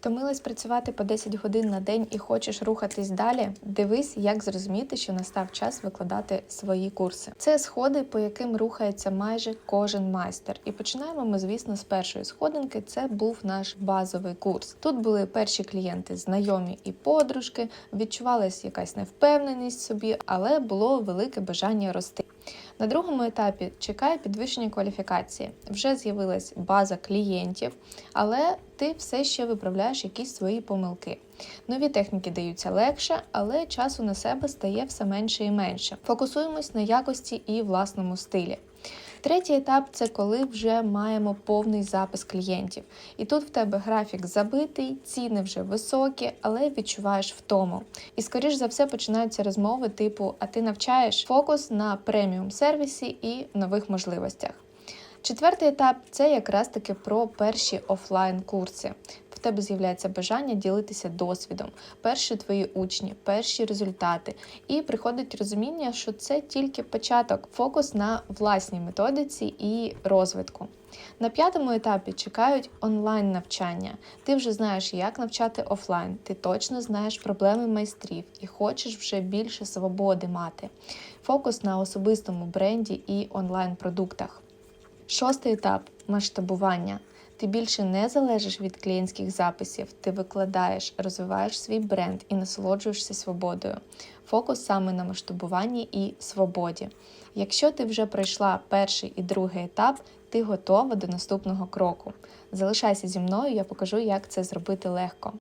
Втомилась працювати по 10 годин на день і хочеш рухатись далі? Дивись, як зрозуміти, що настав час викладати свої курси. Це сходи, по яким рухається майже кожен майстер. І починаємо ми, звісно, з першої сходинки. Це був наш базовий курс. Тут були перші клієнти, знайомі і подружки. Відчувалась якась невпевненість собі, але було велике бажання рости. На другому етапі чекає підвищення кваліфікації. Вже з'явилась база клієнтів, але ти все ще виправляєш якісь свої помилки. Нові техніки даються легше, але часу на себе стає все менше і менше. Фокусуємось на якості і власному стилі. Третій етап це коли вже маємо повний запис клієнтів. І тут в тебе графік забитий, ціни вже високі, але відчуваєш втому. І скоріш за все починаються розмови типу: А ти навчаєш фокус на преміум сервісі і нових можливостях. Четвертий етап це якраз таки про перші офлайн курси. В тебе з'являється бажання ділитися досвідом, перші твої учні, перші результати, і приходить розуміння, що це тільки початок, фокус на власній методиці і розвитку. На п'ятому етапі чекають онлайн навчання. Ти вже знаєш, як навчати офлайн, ти точно знаєш проблеми майстрів і хочеш вже більше свободи мати. Фокус на особистому бренді і онлайн продуктах. Шостий етап масштабування. Ти більше не залежиш від клієнтських записів, ти викладаєш, розвиваєш свій бренд і насолоджуєшся свободою. Фокус саме на масштабуванні і свободі. Якщо ти вже пройшла перший і другий етап, ти готова до наступного кроку. Залишайся зі мною, я покажу, як це зробити легко.